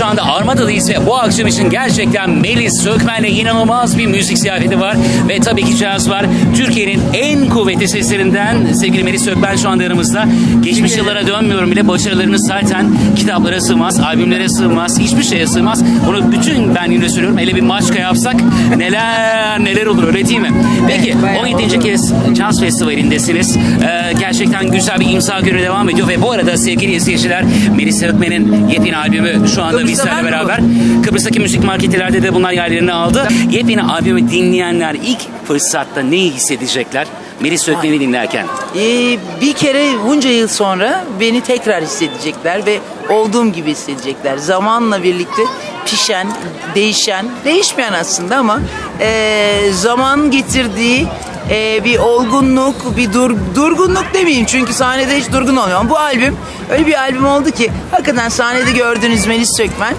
anda Armada'dayız ve bu akşam için gerçekten Melis Sökmen'le inanılmaz bir müzik ziyafeti var. Ve tabii ki caz var. Türkiye'nin en kuvvetli seslerinden sevgili Melis Sökmen şu anda yanımızda. Geçmiş yıllara dönmüyorum bile başarılarınız zaten kitaplara sığmaz, albümlere sığmaz, hiçbir şeye sığmaz. Bunu bütün benliğimle söylüyorum. Hele bir maçka yapsak neler neler olur öyle değil mi? Peki Evet, bayağı 17. olur. kez Caz Festivali'ndesiniz. Ee, gerçekten güzel bir imza günü devam ediyor ve bu arada sevgili izleyiciler Melis Ökmen'in yepyeni albümü şu anda Kıbrıs'ta mı beraber. Kıbrıs'taki müzik marketlerde de bunlar yerlerini aldı. Yepyeni albümü dinleyenler ilk fırsatta neyi hissedecekler? Melis Ökmen'i dinlerken. Ee, bir kere bunca yıl sonra beni tekrar hissedecekler ve olduğum gibi hissedecekler. Zamanla birlikte pişen, değişen, değişmeyen aslında ama e, zaman getirdiği e, bir olgunluk, bir dur, durgunluk demeyeyim çünkü sahnede hiç durgun olmuyor. Ama bu albüm öyle bir albüm oldu ki hakikaten sahnede gördüğünüz Melis Sökmen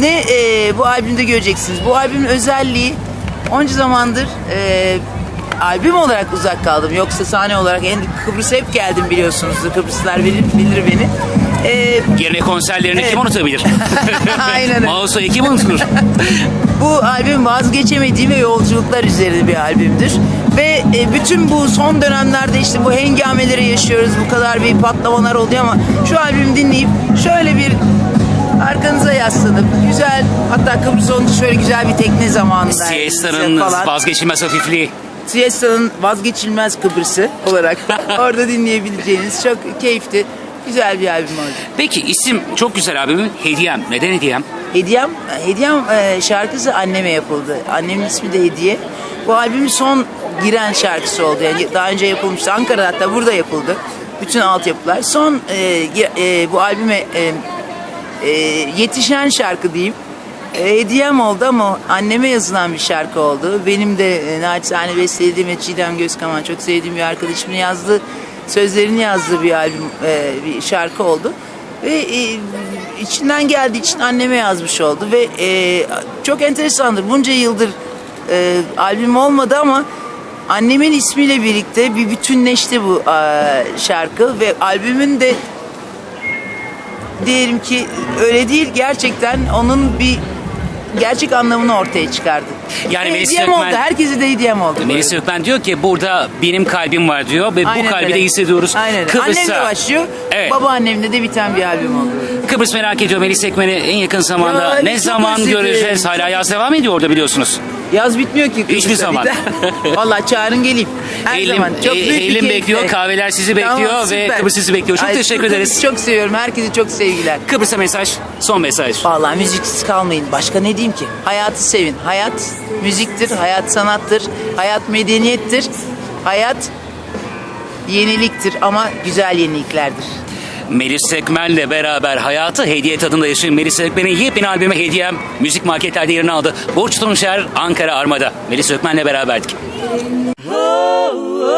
ne e, bu albümde göreceksiniz. Bu albümün özelliği onca zamandır e, albüm olarak uzak kaldım. Yoksa sahne olarak en Kıbrıs'a hep geldim biliyorsunuzdur. Kıbrıslılar bilir, bilir beni. E, Yerine konserlerini Evet. kim unutabilir? Aynen. Mouse'u kim unutur? bu albüm vazgeçemediğim ve yolculuklar üzerine bir albümdür. Ve e, bütün bu son dönemlerde işte bu hengameleri yaşıyoruz. Bu kadar bir patlamalar oluyor ama şu albümü dinleyip şöyle bir arkanıza yaslanıp güzel hatta Kıbrıs olunca şöyle güzel bir tekne zamanında Siesta'nın vazgeçilmez hafifliği. Siesta'nın vazgeçilmez Kıbrıs'ı olarak orada dinleyebileceğiniz çok keyifli, güzel bir albüm oldu. Peki isim çok güzel albümün. Hediyem. Neden hediyem? Hediyem, Hediyem e, şarkısı anneme yapıldı. Annemin ismi de Hediye. Bu albümün son giren şarkısı oldu. Yani daha önce yapılmıştı. Ankara'da hatta burada yapıldı. Bütün altyapılar. Son e, e, bu albüme e, e, yetişen şarkı diyeyim. E, hediyem oldu ama anneme yazılan bir şarkı oldu. Benim de e, naçizane beslediğim ve Çiğdem Gözkaman çok sevdiğim bir arkadaşımın yazdığı, sözlerini yazdığı bir albüm, e, bir şarkı oldu. Ve e, içinden geldiği için anneme yazmış oldu ve e, çok enteresandır. Bunca yıldır e, albüm olmadı ama annemin ismiyle birlikte bir bütünleşti bu e, şarkı ve albümün de diyelim ki öyle değil gerçekten onun bir gerçek anlamını ortaya çıkardı. Yani Melis hediyem Gökmen- oldu. Herkese de hediyem oldu. Melis Ökmen diyor ki burada benim kalbim var diyor ve Aynen bu kalbi öyle. de hissediyoruz. Aynen öyle. Kıbrıs'ta. Annemle başlıyor. Evet. Babaannemle de biten bir albüm oldu. Kıbrıs merak ediyor Melis Ekmen'i en yakın zamanda Ya, ne çok zaman özledim. göreceğiz? Hala yaz devam ediyor orada biliyorsunuz. Yaz bitmiyor ki. Kıbrıs'ta. Hiçbir zaman. Vallahi çağırın geleyim. Her Eylem, zaman. Çok e- büyük bir Eylem keyifle. bekliyor, kahveler sizi bekliyor Tamam, ve süper. Kıbrıs sizi bekliyor. Çok Ay, teşekkür Kıbrıs'ı ederiz. Çok seviyorum. Herkese çok sevgiler. Kıbrıs'a mesaj, son mesaj. Vallahi müziksiz kalmayın. Başka ne diyeyim ki? Hayatı sevin. Hayat müziktir, hayat sanattır, hayat medeniyettir, hayat yeniliktir ama güzel yeniliklerdir. Melis Ekmen'le beraber hayatı hediye tadında yaşayın. Melis Ekmen'in yepyeni albümü Hediyem müzik marketlerde yerini aldı. Burç Tunçer, Ankara Armada. Melis Ekmen'le beraberdik. Oh, oh,